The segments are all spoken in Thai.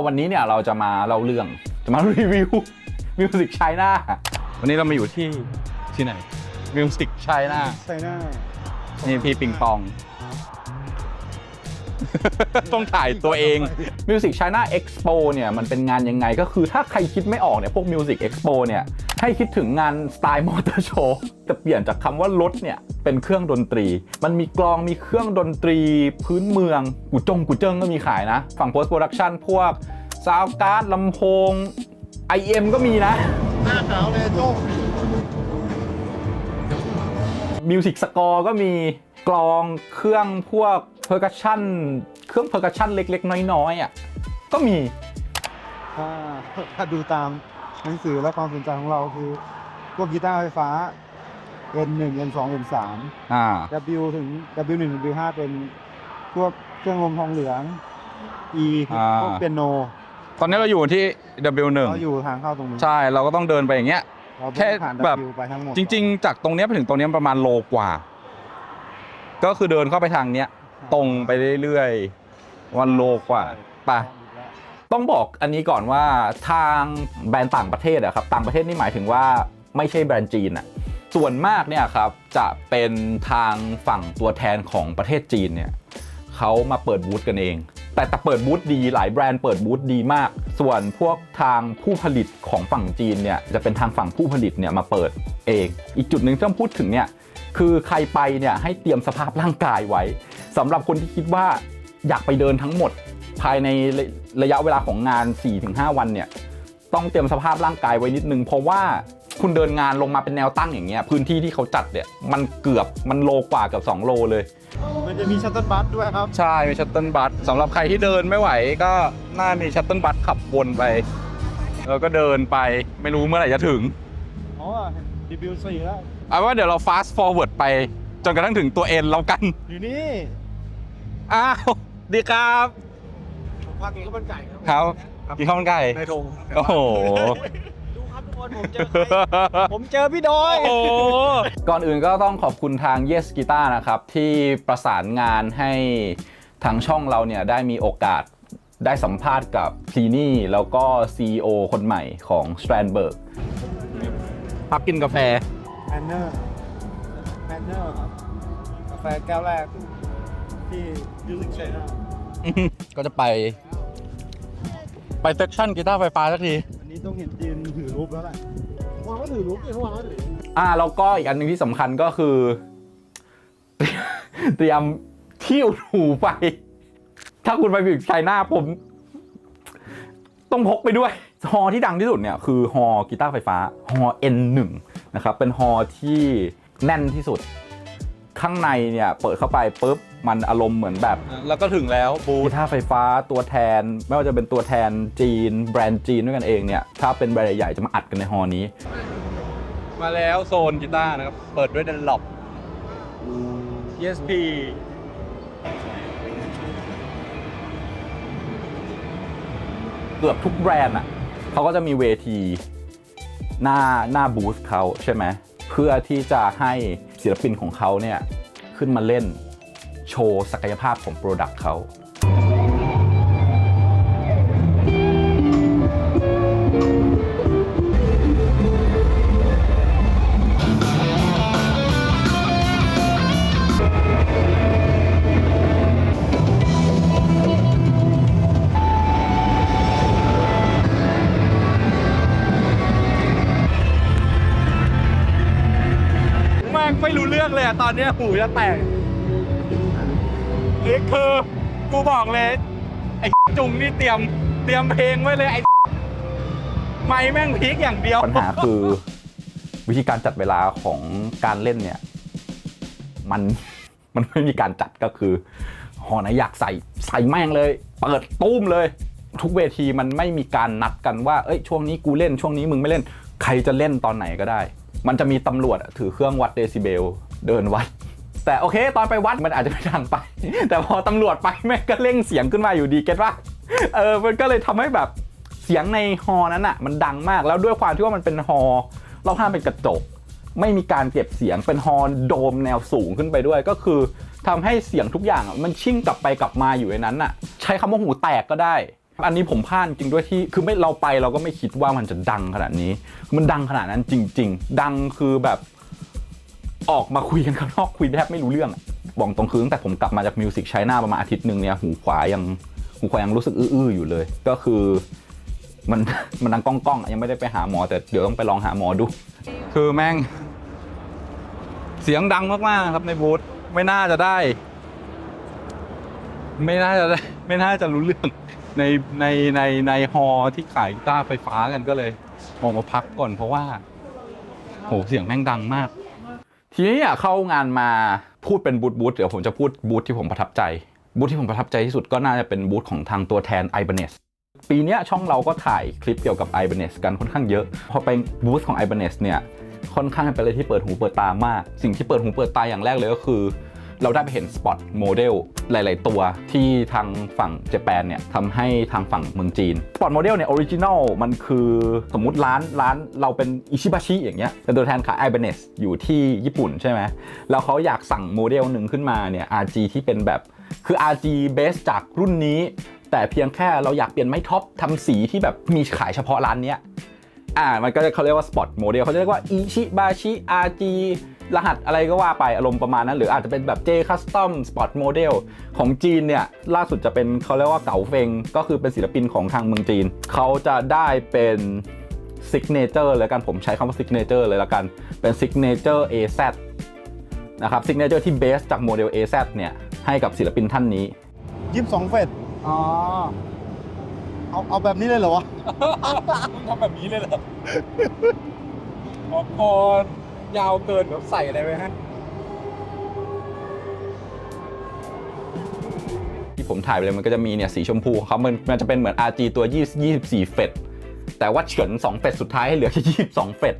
ก็วันนี้เนี่ยเราจะมาเล่าเรื่อง จะมารีวิวมิวสิกไชน่าวันนี้เรามาอยู่ที่ที่ไหนมิวสิกไชน่าไชน่านี่พี่ปิงปอง ต้องถ่ายตัวเอง Music China Expo เนี่ยมันเป็นงานยังไงก็คือถ้าใครคิดไม่ออกเนี่ยพวก Music Expo เนี่ยให้คิดถึงงานสไตล์มอเตอร์โชว์แต่เปลี่ยนจากคำว่ารถเนี่ยเป็นเครื่องดนตรี มันมีกลองมีเครื่องดนตรีพื้นเมืองกูจงกูเจิ้งก็มีขายนะ ฝั่ง post production พวกซาวการ์ดลำโพง IM ก็มีนะหน้าขาวเลยโจ้มิวสิกสกอร์ก็มีกลองเครื่องพวก เพอร์คัชชันเครื่องเพอร์คัชชันเล็ก ๆ น้อยๆอะก็มีถ้าถ้าดูตามหนังสือและความสนใจของเราคือพวกกีตาร์ไฟฟ้า N1 N2 N3 อ่า W ถึง W1 W5 เป็นพวกเครื่องลมทองเหลือง E อ่าพวกเปียโน ตอนนี้เราอยู่ที่ W1 เราอยู่ทางเข้าตรงนี้ใช่เราก็ต้องเดินไปอย่างเงี้ยเราแค่ผ่านแบบ W ไปทั้งหมดจริง ๆ จากตรงเนี้ยไปถึงตรงเนี้ยประมาณโลกว่า ก็คือเดินเข้าไปทางเนี้ย ตรงไปเรื่อยๆ วันโลกว่าไปต้องบอกอันนี้ก่อนว่าทางแบรนด์ต่างประเทศอะครับ ต่างประเทศนี่หมายถึงว่าไม่ใช่แบรนด์จีนอะส่วนมากเนี่ยครับจะเป็นทางฝั่งตัวแทนของประเทศจีนเนี่ยเขามาเปิดบูธกันเอง แต่แต่เปิดบูธดีหลายแบรนด์เปิดบูธดีมาก ส่วนพวกทางผู้ผลิตของฝั่งจีนเนี่ยจะเป็นทางฝั่งผู้ผลิตเนี่ยมาเปิดเอง อีกจุดหนึ่งที่ต้องพูดถึงเนี่ยคือใครไปเนี่ยให้เตรียมสภาพร่างกายไว้ สำหรับคนที่คิดว่าอยากไปเดินทั้งหมดภายในระระยะเวลาของงาน 4-5 วันเนี่ยต้องเตรียมสภาพร่างกายไว้นิดนึง เพราะว่าคุณเดินงานลงมาเป็นแนวตั้งอย่างเงี้ยพื้นที่ที่เขาจัดเนี่ยมันเกือบมันโลกว่าเกับ2 โลเลย มันจะมีชัตเติลบัสด้วยครับ ใช่ มีชัตเติลบัสสำหรับใครที่เดินไม่ไหวก็น่ามีชัตเติลบัสขับวนไปแล้วก็เดินไปไม่รู้เมื่อไหร่จะถึงอ๋อ W4 แล้วเอาว่าเดี๋ยวเรา fast forward ไปจนกระทั่งถึงตัวเอ็นแล้วกัน อยู่นี่ อ้าวดีครับภาคกินข้าวมันไก่ครับครับกินข้าวมันไก่ในธงโอ้โหดูครับทุกคนผมเจอใครผมเจอพี่ดอยโอ้ก่อนอื่นก็ต้องขอบคุณทาง Yes Guitar นะครับ ที่ประสานงานให้ทางช่องเราเนี่ยได้มีโอกาสได้สัมภาษณ์กับพีนี่แล้วก็ CEO คนใหม่ของ Strandberg พักกินกาแฟแมนเนอร์แมนเนอร์ครับกาแฟแก้วแรก ที่ยูสิกเชนก็จะไป ไปเซกชั่นกีตาร์ไฟฟ้าสักทีอันนี้ต้องเห็นจีนถือรูปแล้วแหละวางก็ถือรูปเมื่อวานก็ถืออ่าแล้วก็อีกอันหนึ่งที่สำคัญก็คือ เตรียมเที่ยวถูไป ถ้าคุณไปบิกไชน่าผม ต้องพกไปด้วย ฮอที่ดังที่สุดเนี่ยคือฮอกีตาร์ไฟฟ้า ฮอ N1 นะครับ เป็นฮอที่แน่นที่สุด ข้างในเนี่ย เปิดเข้าไปปุ๊บ มันอารมณ์เหมือนแบบแล้วก็ถึงแล้วบูกีธตาร์ไฟฟ้าตัวแทน ไม่ว่าจะเป็นตัวแทนจีน แบรนด์จีนด้วยกันเองเนี่ย ถ้าเป็นแบรนด์ใหญ่ๆจะมาอัดกันในฮอนี้ มาแล้วโซนกีตาร์นะครับ เปิดด้วยดันล็อป ESP เกือบทุกแบรนด์อะเขาก็จะมีเวทีหน้าหน้าบูธเขาใช่ไหม เพื่อที่จะให้ศิลปินของเขาเนี่ยขึ้นมาเล่น โชว์ศักยภาพของโปรดักต์เขาแมงไม่รู้เรื่องเลยอะตอนนี้หูจะแตก นี่คือกูบอกเลย ไอ้จุงนี่เตรียมเตรียมเพลงไว้เลยไอ้ไม่แม่งพีคอย่างเดียว ปัญหาคือ วิธีการจัดเวลาของการเล่นเนี่ย มันมันไม่มีการจัดก็คือหอไหนอยากใส่ใส่แม่งเลย เปิดตุ้มเลย ทุกเวทีมันไม่มีการนัดกันว่าเอ้ยช่วงนี้กูเล่นช่วงนี้มึงไม่เล่น ใครจะเล่นตอนไหนก็ได้ มันจะมีตำรวจถือเครื่องวัดเดซิเบล เดินวัด แต่โอเค ตอนไปวัดมันอาจจะไม่ดังไป แต่พอตำรวจไปแม่ก็เร่งเสียงขึ้นมาอยู่ดีเก็ตว่าเออมันก็เลยทำให้แบบเสียงในฮอนั้นอะมันดังมากแล้วด้วยความที่ว่ามันเป็นฮอเราห้ามเป็นกระจก ไม่มีการเก็บเสียงเป็นฮอโดมแนวสูงขึ้นไปด้วยก็คือทำให้เสียงทุกอย่างอะมันชิ่งกลับไปกลับมาอยู่ในนั้นน่ะ ใช้คำว่าหูแตกก็ได้อันนี้ผมพลาดจริงด้วยที่คือไม่เราไปเราก็ไม่คิดว่ามันจะดังขนาดนี้ มันดังขนาดนั้นจริง ๆ ดังคือแบบ ออกมาคุยกันข้างนอกคุยแทบไม่รู้เรื่องบอกตรงคือตั้งแต่ผมกลับมาจากมิวสิกไชน่าประมาณอาทิตย์หนึ่งเนี่ยหูขวายังหูขวายังรู้สึกอื้อๆอยู่เลย ก็คือมันมันดังก้องๆอะยังไม่ได้ไปหาหมอ แต่เดี๋ยวต้องไปลองหาหมอดู คือแม่ง เสียงดังมากๆครับในบูธไม่น่าจะได้ ไม่น่าจะได้ ไม่น่าจะรู้เรื่องในในในในฮอที่ขายกีตาร์ไฟฟ้ากันก็เลยออกมาพักก่อนเพราะว่าโหเสียงแม่งดังมาก ทีนี้อะเข้างานมาพูดเป็นบูธบูธเดี๋ยวผมจะพูดบูธที่ผมประทับใจบูธที่ผมประทับใจที่สุดก็น่าจะเป็นบูธของทางตัวแทน i b a n e s ปีนี้ช่องเราก็ถ่ายคลิปเกี่ยวกับ i b a n e s กันค่อนข้างเยอะ พอไปบูธของ i b a n e s เนี่ยค่อนข้างเป็นอะไรที่เปิดหูเปิดตามาก สิ่งที่เปิดหูเปิดตาอย่างแรกเลยก็คือ เราได้ไปเห็นสปอตโมเดลหลาย ๆ ตัวที่ทางฝั่งเจแปนเนี่ยทำให้ทางฝั่งเมืองจีนสปอตโมเดลเนี่ยออริจินอลมันคือสมมุติร้านร้านเราเป็นอิชิบาชิอย่างเงี้ยเป็นตัวแทนขายไอเบเนสอยู่ที่ญี่ปุ่นใช่ไหมแล้วเขาอยากสั่งโมเดลหนึ่งขึ้นมาเนี่ย RG ที่เป็นแบบคือ RG base จากรุ่นนี้ แต่เพียงแค่เราอยากเปลี่ยนไม้ท็อปทำสีที่แบบมีขายเฉพาะร้านเนี้ยอ่ามันก็จะเขาเรียกว่าสปอตโมเดลเขาจะเรียกว่าอิชิบาชิ RG รหัสอะไรก็ว่าไปอารมณ์ประมาณนั้น หรืออาจจะเป็นแบบ J Custom Sport Model ของจีนเนี่ย ล่าสุดจะเป็นเขาเรียกว่าเก๋าเฟง ก็คือเป็นศิลปินของทางเมืองจีน เขาจะได้เป็นซิกเนเจอร์เลยกันผมใช้คำว่าซิกเนเจอร์เลยละกันเป็นซิกเนเจอร์ AZ นะครับซิกเนเจอร์ที่เบสจากโมเดล AZ เนี่ยให้กับศิลปินท่านนี้ยี่สิบสองเฟสอ๋อเอาเอาแบบนี้เลยเหรอวะ ทำแบบนี้เลยเหรอออกคอ ยาวเกินแบบใส่อะไรไปฮะ ที่ผมถ่ายไปเลยมันก็จะมีเนี่ยสีชมพูเขามันมันจะเป็นเหมือน RG ตัว20 24เฟตแต่ว่าเฉือน2เฟตสุดท้ายให้เหลือแค่22เฟต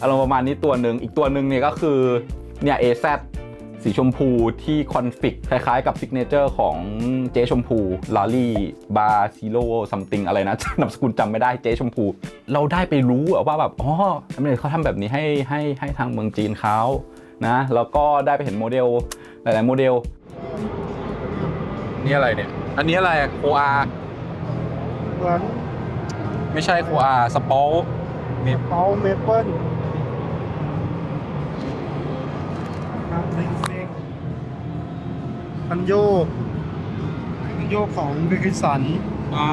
อารมณ์ประมาณนี้ตัวหนึ่งอีกตัวหนึ่งเนี่ยก็คือเนี่ย AZ สีชมพูที่คอนฟิกคล้ายๆกับซิกเนเจอร์ของเจ๊ชมพูลาลี่บาซิโลซัมติงอะไรนะนามสกุลจำไม่ได้เจ๊ชมพู เราได้ไปรู้ว่าแบบอ๋ออเมริกาเขาทำแบบนี้ให้ให้ให้ทางเมืองจีนเขานะแล้วก็ได้ไปเห็นโมเดลหลายๆโมเดลนี่อะไรเนี่ย อันนี้อะไรโคอาเหมือนไม่ใช่โคอาสปอลเปาเมเปิล ครับเพลงเพลงคันโยกคันโยกของบิคิสันอ่า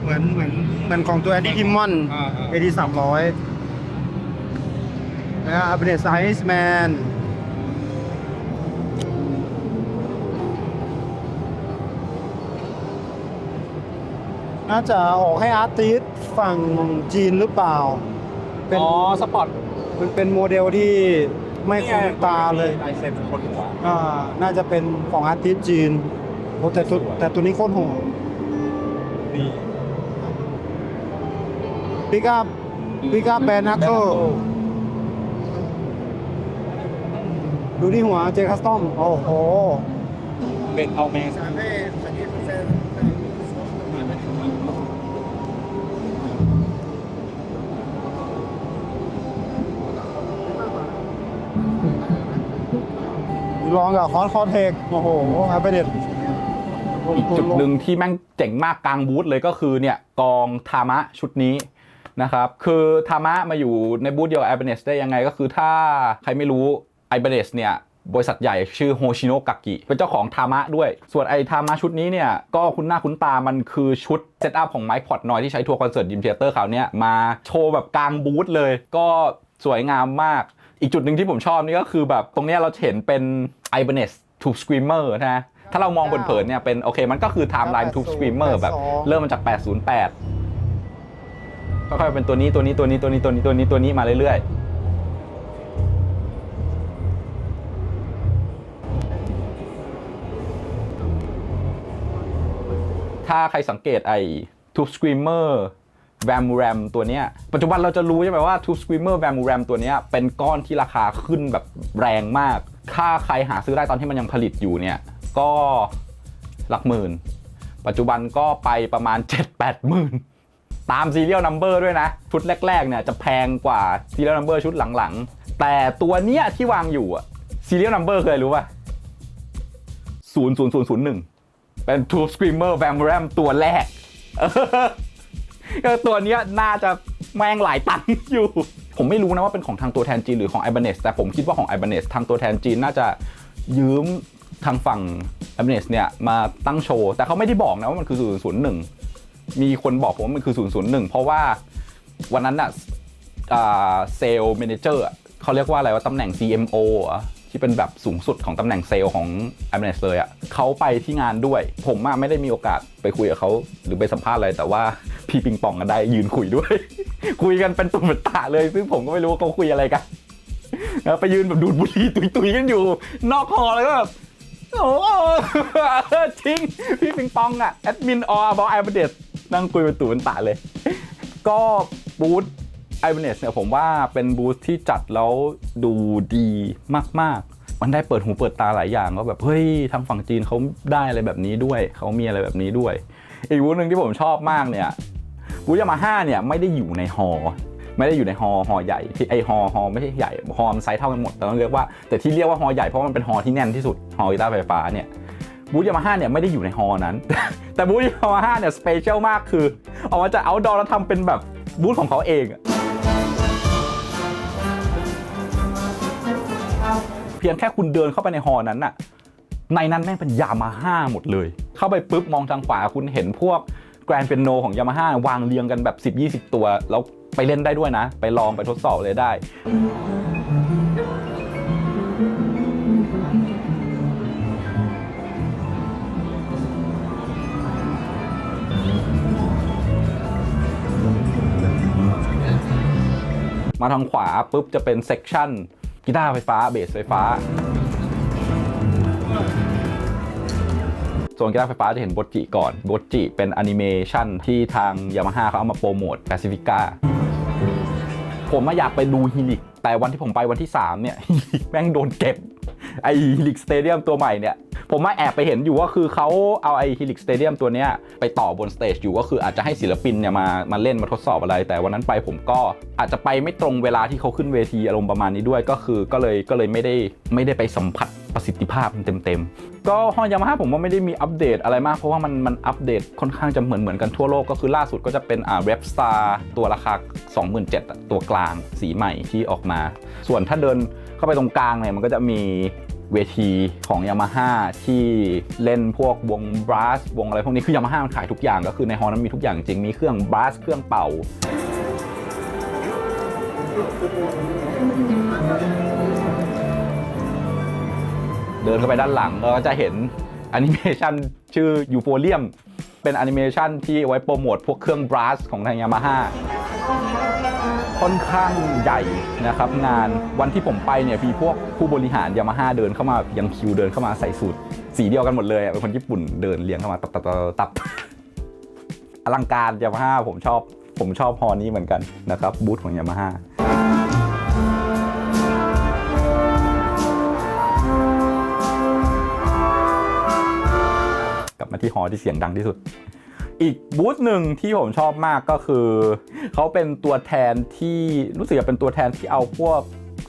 เหมือนเหมือนเหมือนของตัวแอดดี้ทิมมอนอ่าอ่าเอดีสามร้อยนะอัปเดตไซส์แมนน่าจะออกให้อาร์ติสฝั่งจีนหรือเปล่า เป็นอ๋อ สปอร์ต มันเป็นโมเดลที่ ไม่คุ้นตาเลยลายเซ็นคนหัวอ่าน่าจะเป็นของอาร์ติสจีนโอ้แต่ตัวแต่ตัวนี้โคตรโหดนี่ปิกอัพปิกอัพแบนนักเกิลดูที่หัวเจคัสตอม โอ้โห เป็นเอาแมส ลองกับคอร์สคอร์เทคโอ้โหอัปเดตจุดหนึ่งที่แม่งเจ๋งมากกลางบูธเลยก็คือเนี่ยกองทามะชุดนี้นะครับ คือทามะมาอยู่ในบูธเดียวกับ i b a n e s ได้ยังไงก็คือถ้าใครไม่รู้ i b a n e s เนี่ยบริษัทใหญ่ชื่อโฮชิโนะกากิเป็นเจ้าของทามะด้วย ส่วนไอ้ทามะชุดนี้เนี่ย ก็คุ้นหน้าคุ้นตามันคือชุดเซตอัพของไมค์พอดนอยที่ใช้ทัวร์คอนเสิร์ตยิมเทเตอร์คราวเนี้ยมาโชว์แบบกลางบูธเลย ก็สวยงามมาก อีกจุดหนึ่งที่ผมชอบนี่ก็คือแบบตรงเนี้ยเราเห็นเป็น i b a n e s Tube Screamer นะถ้าเรามองเผินๆเนี่ยเป็นโอเคมันก็คือ Timeline Tube Screamer แบบเริ่มมาจาก 808ก็ค่อยๆเป็นตัวนี้ตัวนี้ตัวนี้ตัวนี้ตัวนี้ตัวนี้ตัวนี้มาเรื่อยๆถ้าใครสังเกตไอ้ Tube Screamer Vam Ram ตัวเนี้ยปัจจุบันเราจะรู้ใช่ไหมว่า Tube Screamer Vam Ram ตัวเนี้ยเป็นก้อนที่ราคาขึ้นแบบแรงมาก ถ้าใครหาซื้อได้ตอนที่มันยังผลิตอยู่เนี่ย ก็หลักหมื่น ปัจจุบันก็ไปประมาณ 7-8หมื่นตามซีเรียลนัมเบอร์ด้วยนะ ชุดแรก ๆ เนี่ยจะแพงกว่าซีเรียลนัมเบอร์ชุดหลังๆ แต่ตัวเนี้ยที่วางอยู่อะซีเรียลนัมเบอร์เคยรู้ป่ะศูนย์ศูนย์ศูนย์ศูนย์หนึ่งเป็น Tube Screamer v a m r a m ตัวแรกเออตัวเนี้ยน่าจะ แม่งหลายตันอยู่ ผมไม่รู้นะว่าเป็นของทางตัวแทนจีนหรือของ i b a n e s แต่ผมคิดว่าของ i b a n e s ทางตัวแทนจีนน่าจะยืมทางฝั่ง i b a n e s เนี่ยมาตั้งโชว์ แต่เขาไม่ได้บอกนะว่ามันคือ 001 มีคนบอกผมว่ามันคือ 001 เพราะว่าวันนั้นน่ะเซลล์ m ม n เจอร์เขาเรียกว่าอะไรว่าตำแหน่ง CMO ที่เป็นแบบสูงสุดของตำแหน่งเซลล์ของ i b a n e s เลยอะเขาไปที่งานด้วย ผมไม่ได้มีโอกาสไปคุยกับเขาหรือไปสัมภาษณ์อะไร แต่ว่า พี่ปิงปองกันได้ยืนคุยด้วย คุยกันเป็นตุ่มเป็นตาเลย ซึ่งผมก็ไม่รู้ว่าเขาคุยอะไรกันแล้วไปยืนแบบดูดบุหรี่ตุยๆกันอยู่ นอกหอเลยก็แบบโอ้จริง พี่ปิงปองอะแอดมินออบอไอเบเดสนั่งคุยเป็นตู่เป็นตาเลย ก็บูธไอเบเดสเนี่ยผมว่าเป็นบูธที่จัดแล้วดูดีมาก ๆมันได้เปิดหูเปิดตาหลายอย่างก็แบบเฮ้ยทางฝั่งจีนเขาได้อะไรแบบนี้ด้วยเขามีอะไรแบบนี้ด้วย อีกบูธหนึ่งที่ผมชอบมากเนี่ย บูธยามาฮ่าเนี่ยไม่ได้อยู่ในฮอร์ไม่ได้อยู่ในฮอร์ฮอร์ใหญ่ที่ไอฮอร์ฮอร์ไม่ใช่ใหญ่ฮอร์มันไซส์เท่ากันหมดแต่ต้องเรียกว่าแต่ที่เรียกว่าฮอร์ใหญ่เพราะมันเป็นฮอร์ที่แน่นที่สุดฮอร์กีตาร์ไฟฟ้าเนี่ยบูธยามาฮ่าเนี่ยไม่ได้อยู่ในฮอร์นั้น แต่บูธยามาฮ่าเนี่ยสเปเชียลมากคือออกมาจากเอาดอร์แล้วทำเป็นแบบบูธของเขาเองเพียงแค่คุณเดินเข้าไปในฮอร์นั้นน่ะในนั้นแม่งเป็นยามาฮ่าหมดเลย เข้าไปปุ๊บมองทางขวาคุณเห็นพวก แกรนเป็นโนของยามาฮ่าวางเรียงกันแบบ 10-20 ตัว แล้วไปเล่นได้ด้วยนะ ไปลองไปทดสอบเลยได้มาทางขวาปุ๊บจะเป็นเซกชันกีตาร์ไฟฟ้าเบสไฟฟ้า นกีตาร์ไฟฟ้าจะเห็นบจิก่อนบจิเป็นแอนิเมชันที่ทางยามาฮ่าเขาเอามาโปรโมทแปซิฟิก้าผมมาอยากไปดูฮิลิกแต่วันที่ผมไปวันที่ 3 เนี่ย แม่งโดนเก็บ ไอฮิลิกสเตเดียมตัวใหม่เนี่ยผมมาแอบไปเห็นอยู่ว่าคือเขาเอาไอฮิลิกสเตเดียมตัวเนี้ยไปต่อบนสเตจอยู่ก็คืออาจจะให้ศิลปินเนี่ยมามาเล่นมาทดสอบอะไร แต่วันนั้นไปผมก็อาจจะไปไม่ตรงเวลาที่เขาขึ้นเวทีอารมณ์ประมาณนี้ด้วยก็คือก็เลยก็เลยไม่ได้ไม่ได้ไปสัมผัสประสิทธิภาพเต็มๆ ก็ฮอยามาฮ่าผมว่าไม่ได้มีอัปเดตอะไรมาก เพราะว่ามันมันอัปเดตค่อนข้างจะเหมือนเหมือนกันทั่วโลกก็คือล่าสุดก็จะเป็นอ่าเรปสตาร์ตัวราคา 27,000ตัวกลางสีใหม่ที่ออกมา ส่วนถ้าเดิน เข้าไปตรงกลางเนี่ยมันก็จะมีเวทีของ Yamaha ที่เล่นพวกวงบรัสวงอะไรพวกนี้คือ Yamaha มันขายทุกอย่างก็คือในฮอลนั้นมีทุกอย่างจริงมีเครื่องบรัสเครื่องเป่าเดินเข้าไปด้านหลังเราก็จะเห็นแอนิเมชันชื่อยูโฟเรียม เป็นแอนิเมชันที่ไว้โปรโมทพวกเครื่องบรัสของทางยามาฮ่า ค่อนข้างใหญ่นะครับงานวันที่ผมไปเนี่ยมีพวกผู้บริหารยามาฮ่าเดินเข้ามายังคิวเดินเข้ามาใส่สูตรสีเดียวกันหมดเลยเป็นคนญี่ปุ่นเดินเรียงเข้ามาตับตับตับอลังการยามาฮ่าผมชอบผมชอบฮอนี้เหมือนกันนะครับบูธของยามาฮ่ากลับมาที่ฮอที่เสียงดังที่สุด อีกบูธหนึ่งที่ผมชอบมากก็คือ เขาเป็นตัวแทนที่รู้สึกจะเป็นตัวแทนที่เอาพวก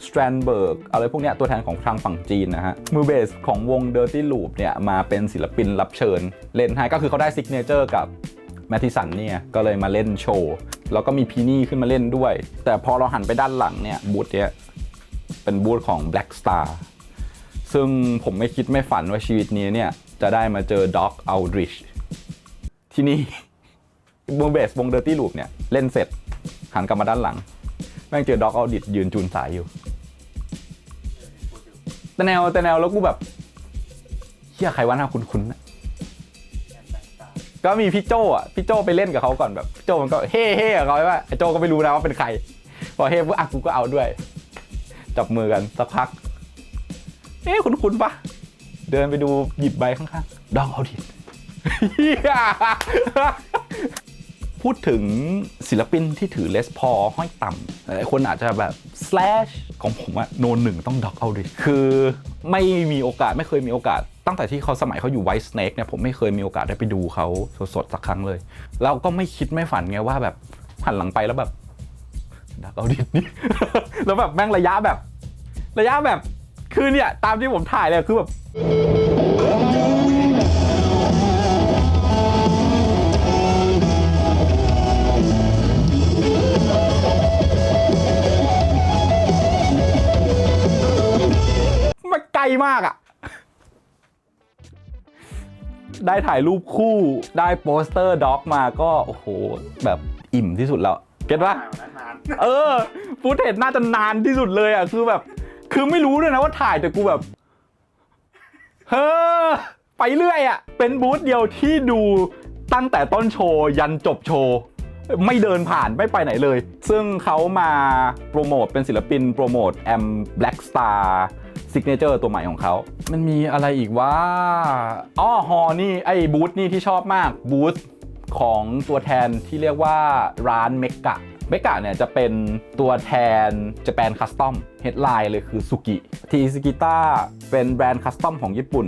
s t r a n d b e r g อะไรพวกนี้ตัวแทนของทางฝั่งจีนนะฮะ มือเบสของวง Dirty Loop เนี่ยมาเป็นศิลปินรับเชิญ เล่นให้ก็คือเขาได้ซิกเนเจอร์กับแมทิสันเนี่ยก็เลยมาเล่นโชว์ แล้วก็มีพีนี่ขึ้นมาเล่นด้วย แต่พอเราหันไปด้านหลังเนี่ยบูธเนี้ยเป็นบูธของ Black Star ซึ่งผมไม่คิดไม่ฝันว่าชีวิตนี้เนี่ยจะได้มาเจอด็อกอัลดริช ที่นี่วงเบสวงเดอร์ตี้ลูปเนี่ย เล่นเสร็จ หันกลับมาด้านหลัง แม่งเจอด็อกเอัลดิชยืนจูนสายอยู่ แต่แนวแต่แนวแล้วกูแบบเฮียใครวะหน้าคุ้นๆนะก็มีพี่โจอะพี่โจไปเล่นกับเขาก่อนแบบพี่โจมันก็เฮ่เฮ่กับเขาใช่ปะไอ้โจก็ไม่รู้นะว่าเป็นใคร พอเฮ่ปุ๊บอะกูก็เอาด้วย จับมือกันสักพัก เอ๊ะคุ้นๆปะเดินไปดูหยิบใบข้างๆดองเอาดิ พูดถึงศิลปินที่ถือเลสพอห้อยต่ำหลายคนอาจจะแบบ slash ของผมอะโนนหนึ่งต้องด็อกเอาดิ คือไม่มีโอกาสไม่เคยมีโอกาส ตั้งแต่ที่เขาสมัยเขาอยู่ White Snake เนี่ยผมไม่เคยมีโอกาสได้ไปดูเขาสดๆ สักครั้งเลย แล้วก็ไม่คิดไม่ฝันไงว่าแบบหันหลังไปแล้วแบบดักเอาดินี่แล้วแบบแม่งระยะแบบ ระยะแบบคือเนี่ยตามที่ผมถ่ายเลยคือแบบ มากอะได้ถ่ายรูปคู่ได้โปสเตอร์ด็อกมาก็ โอ้โห แบบอิ่มที่สุดแล้ว เก็ตปะาเออฟูเทจน่าจะนานที่สุดเลยอะ คือแบบ คือไม่รู้ด้วยนะว่าถ่ายแต่กูแบบ เฮ้อ ไปเรื่อยอะ เป็นบูธเดียวที่ดูตั้งแต่ต้นโชว์ ยันจบโชว์ไม่เดินผ่านไม่ไปไหนเลย ซึ่งเขามาโปรโมทเป็นศิลปินโปรโมทแอมแบล็กสตาร์ สิเกเนอร์ตัวใหม่ของเขา มันมีอะไรอีกว่าอ๋อฮอนี่ไอ้บูธนี่ที่ชอบมากบูธของตัวแทนที่เรียกว่าร้านเมกะเมกะเนี่ยจะเป็นตัวแทน Japan Custom Headline เลยคือสุกิทีสกิต้าเป็นแบรนด์คัสตอมของญี่ปุ่น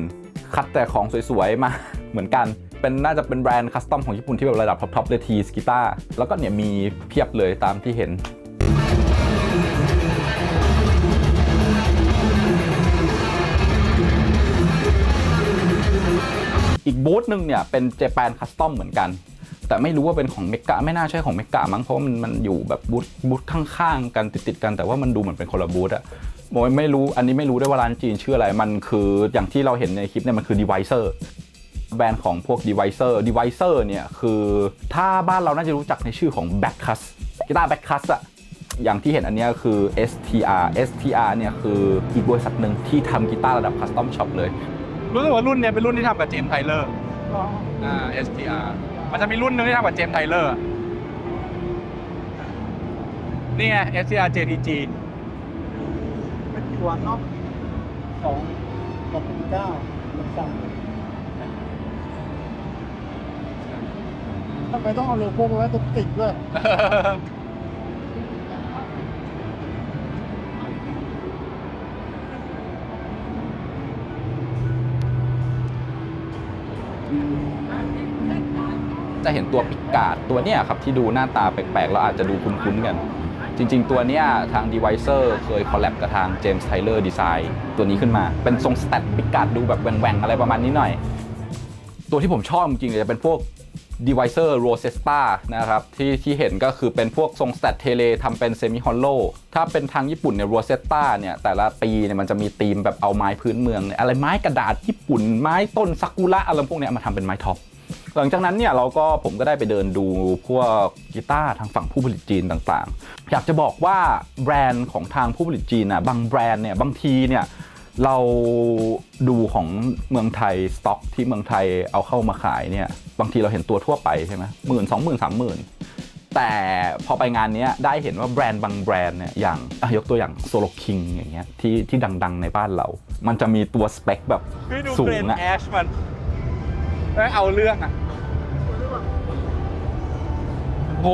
คัดแต่ของสวยๆ มาเหมือนกันเป็นน่าจะเป็นแบรนด์คัสตอมของญี่ปุ่นที่แบบระดับท็อปๆเลยทีสกิต้าแล้วก็เนี่ยมีเพียบเลยตามที่เห็น อีกบูธหนึ่งเนี่ยเป็นเจแปนคัสตอมเหมือนกัน แต่ไม่รู้ว่าเป็นของเมกะไม่น่าใช่ของเมกะมั้งเพราะมันมันอยู่แบบบูธบูธข้างๆกันติดๆกันแต่ว่ามันดูเหมือนเป็นคนละบูธอะโมยไม่รู้อันนี้ไม่รู้ได้วยว่าร้านจีนชื่ออะไรมันคืออย่างที่เราเห็นในคลิปเนี่ยมันคือ Devicer แบรนด์ของพวก Devicer Devicer เนี่ยคือถ้าบ้านเราน่าจะรู้จักในชื่อของ b a c k u s กีตาร์ b a c k u s อะอย่างที่เห็นอันนี้คือ STR STR เนี่ยคืออีกบริษัทหนึ่งที่ทำกีตาร์ระดับคัสตอมช็อปเลย รู้สึกว่ารุ่นเนี้ยเป็นรุ่นที่ทำกับเจมส์ไทเลอร์อ่า STR มันจะมีรุ่นหนึงที่ทำกับเจมส์ไทเลอร์นี่ไง STR JTG เป็นตัวเนอกสองสองพันเก้าสั่งทำไมต้องเอาโลโก้ไว้ตรงติดด้วย จะเห็นตัวปิกาดตัวเนี้ยครับที่ดูหน้าตาแปลกๆเราอาจจะดูคุ้นๆกัน จริง ๆ ตัวเนี้ยทาง Devicer เคยคอลแลบกับทาง James Tyler Design ตัวนี้ขึ้นมาเป็นทรงสแตทปิกาดดูแบบแหว่งๆอะไรประมาณนี้หน่อย ตัวที่ผมชอบจริงๆจะเป็นพวก Devicer Rosetta นะครับที่ที่เห็นก็คือเป็นพวกทรงสแตทเทเลทำเป็นเซมิฮอลโลถ้าเป็นทางญี่ปุ่นเนี่ย Rosetta เนี่ยแต่ละปีเนี่ยมันจะมีธีมแบบเอาไม้พื้นเมืองอะไรไม้กระดาษญี่ปุ่นไม้ต้นซากุระอะไรพวกเนี้ยมาทำเป็นไม้ท็อปหลังจากนั้นเนี่ยเราก็ผมก็ได้ไปเดินดูพวกกีตาร์ทางฝั่งผู้ผลิตจีนต่างๆ อยากจะบอกว่าแบรนด์ของทางผู้ผลิตจีนน่ะบางแบรนด์เนี่ยบางทีเนี่ยเราดูของเมืองไทยสต็อกที่เมืองไทยเอาเข้ามาขายเนี่ย บางทีเราเห็นตัวทั่วไปใช่ไหมหมื่นสองหมื่นสามหมื่นแต่พอไปงานเนี้ยได้เห็นว่าแบรนด์บางแบรนด์เนี่ยอย่างอะยกตัวอย่างโซโลคิงอย่างเงี้ยที่ที่ดังๆในบ้านเรา มันจะมีตัวสเปคแบบเฮ้ยดูสูเกรงนอะแอชมันเอ้ยเอาเรื่องอะโห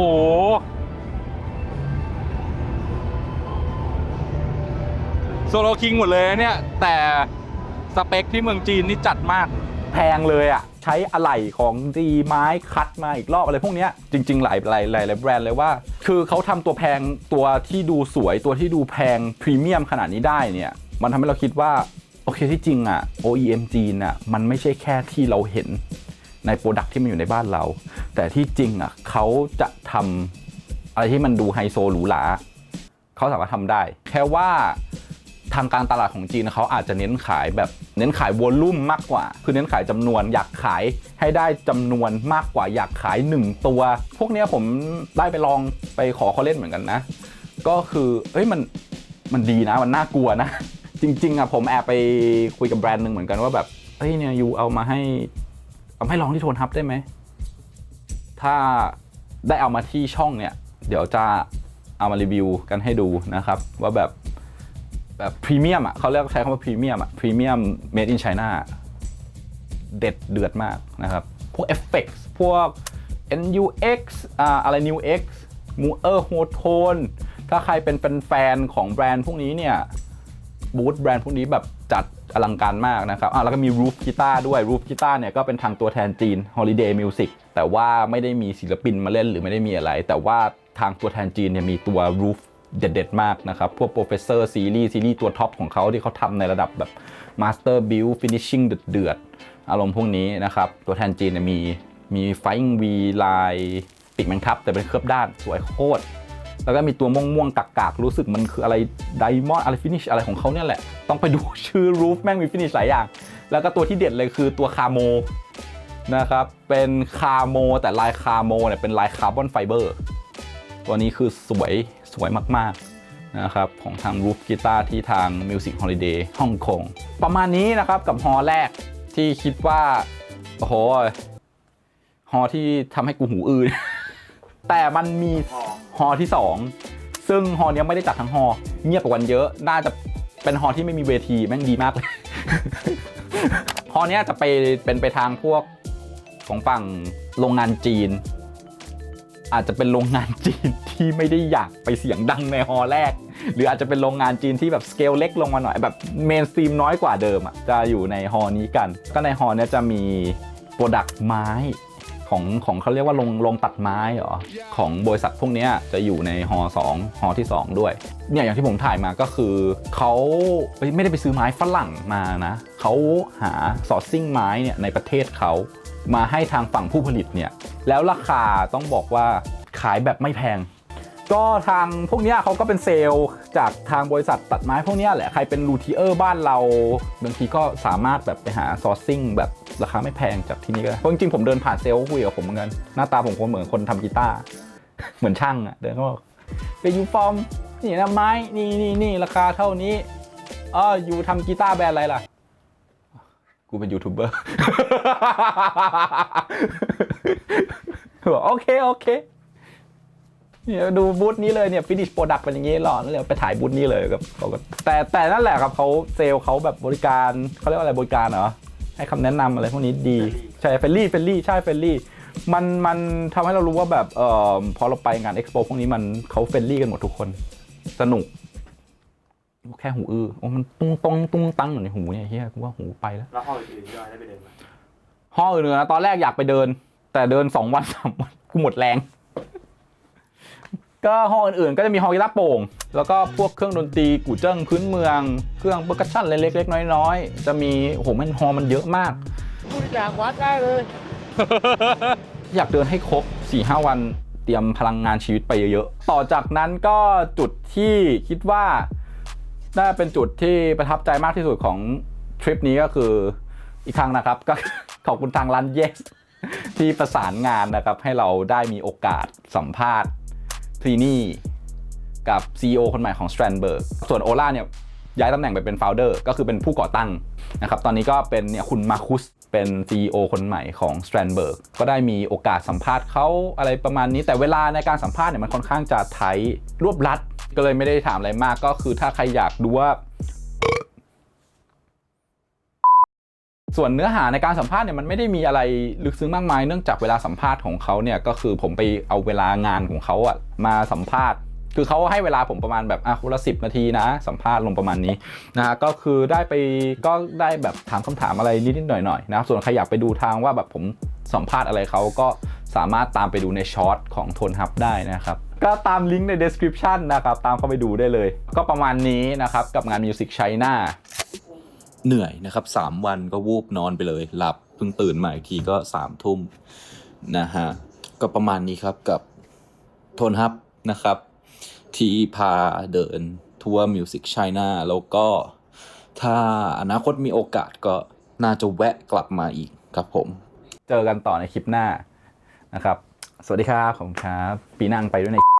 โซโลคิงหมดเลยนะเนี่ย แต่สเปคที่เมืองจีนนี่จัดมากแพงเลยอะ ใช้อะไหล่ของดีไม้คัดมาอีกรอบอะไรพวกนี้จริง ๆ หลายหลายหลายแบรนด์เลยว่า คือเขาทำตัวแพงตัวที่ดูสวยตัวที่ดูแพงพรีเมียมขนาดนี้ได้เนี่ยมันทำให้เราคิดว่าโอเคที่จริงอะ OEM จีนอะมันไม่ใช่แค่ที่เราเห็นในโปรดักที่มันอยู่ในบ้านเรา แต่ที่จริงอะเขาจะทำอะไรที่มันดูไฮโซหรูหราเขาสามารถทำได้ แค่ว่า ทางการตลาดของจีนเขาอาจจะเน้นขายแบบเน้นขายวอลลุ่มมากกว่า คือเน้นขายจำนวนอยากขายให้ได้จำนวนมากกว่าอยากขาย 1 ตัว พวกนี้ผมได้ไปลองไปขอเขาเล่นเหมือนกันนะ ก็คือเอ้ยมันมันดีนะมันน่ากลัวนะ จริง ๆอะผมแอบไปคุยกับแบรนด์หนึ่งเหมือนกันว่าแบบเฮ้ยเนี่ยยูเอามาให้เอามาให้ลองที่โทนฮับได้ไหมถ้าได้เอามาที่ช่องเนี่ย เดี๋ยวจะเอามารีวิวกันให้ดูนะครับ ว่าแบบ แบบพรีเมียมอะเขาเรียกใช้คำว่าพรีเมียมอะพรีเมียม made in China เด็ดเดือดมากนะครับ พวกเอฟเฟกต์พวก NUX อ่าอะไร New X m u e r h o t o n ถ้าใครเป็นเป็นแฟนของแบรนด์พวกนี้เนี่ยบูธแบรนด์พวกนี้แบบจัดอลังการมากนะครับอะแล้วก็มี Roof Guitar ด้วย Roof Guitar เนี่ยก็เป็นทางตัวแทนจีน Holiday Music แต่ว่าไม่ได้มีศิลปินมาเล่นหรือไม่ได้มีอะไร แต่ว่าทางตัวแทนจีนเนี่ยมีตัว Roof เด็ดๆ มากนะครับ พวก Professor Series ซีรีส์ตัวท็อปของเขาที่เขาทำในระดับแบบ Master Build Finishing เดือดๆ อารมณ์พวกนี้นะครับ ตัวแทนจีนเนี่ยมีมี Flying V ลายปีกแมงทับ แต่เป็นเคลือบด้านสวยโคตร แล้วก็มีตัวม่วงๆ กากๆ รู้สึกมันคืออะไรไดมอนด์อะไรฟินิชอะไรของเขาเนี่ยแหละ ต้องไปดูชื่อรูฟแม่งมีฟินิชหลายอย่าง แล้วก็ตัวที่เด็ดเลยคือตัวคาโมนะครับ เป็นคาโมแต่ลายคาโมเนี่ยเป็นลายคาร์บอนไฟเบอร์ ตัวนี้คือสวย สวยมากๆนะครับของทางรูฟกีตาร์ที่ทาง Music Holiday ฮ่องกงประมาณนี้นะครับกับฮอแรกที่คิดว่า โอ้โหฮอที่ทำให้กูหูอื้อแต่มันมีฮอที่ 2 ซึ่งฮอเนี้ยไม่ได้จัดทั้งฮอเงียบกว่าวันเยอะ น่าจะเป็นฮอที่ไม่มีเวทีแม่งดีมากเลยฮอเนี้ยจะไปเป็นไปทางพวกของฝั่งโรงงานจีน อาจจะเป็นโรงงานจีน ที่ไม่ได้อยากไปเสียงดังในฮอแรก หรืออาจจะเป็นโรงงานจีนที่แบบสเกลเล็กลงมาหน่อยแบบเมนสตรีมน้อยกว่าเดิมอะจะอยู่ในฮอนี้กัน ก็ในฮอเนี้ยจะมีโปรดักต์ไม้ของของเขาเรียกว่าโรงโรงตัดไม้เหรอของบริษัทพวกนี้จะอยู่ในฮอ2ฮอที่ 2 ด้วย เนี่ยอย่างที่ผมถ่ายมาก็คือเขาไม่ได้ไปซื้อไม้ฝรั่งมานะเขาหาซอร์ซิ่งไม้เนี่ยในประเทศเขามาให้ทางฝั่งผู้ผลิตเนี่ยแล้วราคาต้องบอกว่าขายแบบไม่แพง ก็ทางพวกเนี้ยเขาก็เป็นเซลล์จากทางบริษัทตัดไม้พวกเนี้ยแหละ ใครเป็นรูทีเออร์บ้านเรา บางทีก็สามารถแบบไปหาซอร์ซิ่งแบบราคาไม่แพงจากที่นี่ก็ได้เพราะจริงๆผมเดินผ่านเซลล์คุยกับผมเหมือนกัน หน้าตาผมคนเหมือนคนทำกีตาร์ เหมือนช่างอะเดินเขาบอกไปยูฟอร์มนี่นะไม้ นี่นี่นี่ราคาเท่านี้อ๋ออยู่ทำกีตาร์แบรนด์อะไรล่ะ กูเป็นยูทูบเบอร์บอกโอเค โอเค เนี่ยดูบูธนี้เลยเนี่ยฟินิชโปรดักต์เป็นอย่างนี้หรอนั่นเลยไปถ่ายบูธนี้เลยครับเขาก็แต่แต่นั่นแหละครับเขาเซลล์เขาแบบบริการเขาเรียกว่าอะไรบริการเหรอให้คำแนะนำอะไรพวกนี้ดี ใช่เฟลลี่เฟลลี่ใช่เฟลลี่มันมันทำให้เรารู้ว่าแบบเอ่อพอเราไปงานเอ็กซ์โปพวกนี้มันเขาเฟลลี่กันหมดทุกคน สนุก แค่หูอื้อโอ้มันตุ้งตงตุ้งตังอยู่ในหูเนี่ยเฮียกูว่าหูไปแล้วแล้วห้องอื่นๆย่อยได้ไปเดินมาห้องอื่นๆนะตอนแรกอยากไปเดิน แต่เดินสองวันสามวันกูหมดแรง ก็ห้องอื่นๆ ก็จะมีฮอลกีตาร์โปร่ง แล้วก็พวกเครื่องดนตรีกูเจิ้งพื้นเมือง เครื่องเบอร์คัชชั่นเล็กๆ น้อยๆ จะมีโอ้โหมันฮอลมันเยอะมากพูดจากวัดได้เลย อยากเดินให้ครบ4-5วันเตรียมพลังงานชีวิตไปเยอะๆ ต่อจากนั้นก็จุดที่คิดว่าน่าเป็นจุดที่ประทับใจมากที่สุดของทริปนี้ก็คืออีกครั้งนะครับ ก็ขอบคุณทางร้าน Yes ที่ประสานงานนะครับให้เราได้มีโอกาสสัมภาษณ์ ทรีนี่กับ CEO คนใหม่ของ Strandberg ส่วนโอล่าเนี่ยย้ายตำแหน่งไปเป็น founder ก็คือเป็นผู้ก่อตั้งนะครับ ตอนนี้ก็เป็นเนี่ยคุณมาคุสเป็น CEO คนใหม่ของ Strandberg ก็ได้มีโอกาสสัมภาษณ์เขาอะไรประมาณนี้ แต่เวลาในการสัมภาษณ์เนี่ยมันค่อนข้างจะไทยรวบรัด ก็เลยไม่ได้ถามอะไรมากก็คือถ้าใครอยากดูว่า ส่วนเนื้อหาในการสัมภาษณ์เนี่ยมันไม่ได้มีอะไรลึกซึ้งมากมาย เนื่องจากเวลาสัมภาษณ์ของเขาเนี่ยก็คือผมไปเอาเวลางานของเขาอะมาสัมภาษณ์ คือเขาให้เวลาผมประมาณแบบอะคนละสินาทีนะ สัมภาษณ์ลงประมาณนี้นะฮะก็คือได้ไปก็ได้แบบถามคำถามอะไรนิดๆหน่อยๆนะส่วนใครอยากไปดูทางว่าแบบผมสัมภาษณ์อะไรเขาก็สามารถตามไปดูในช็อตของโทนฮับได้นะครับก็ตามลิงก์ใน description นะครับ ตามเข้าไปดูได้เลย ก็ประมาณนี้นะครับ กับงาน Music China เหนื่อยนะครับ3วันก็วูบนอนไปเลย หลับเพิ่งตื่นมาอีกทีก็3ทุ่มนะฮะก็ประมาณนี้ครับกับโทนฮับนะครับ ที่พาเดินทัวร์มิวสิกไชน่าแล้วก็ถ้าอนาคตมีโอกาสก็น่าจะแวะกลับมาอีกครับผม เจอกันต่อในคลิปหน้านะครับ สวัสดีครับผมครับ ปีนังไปด้วยใน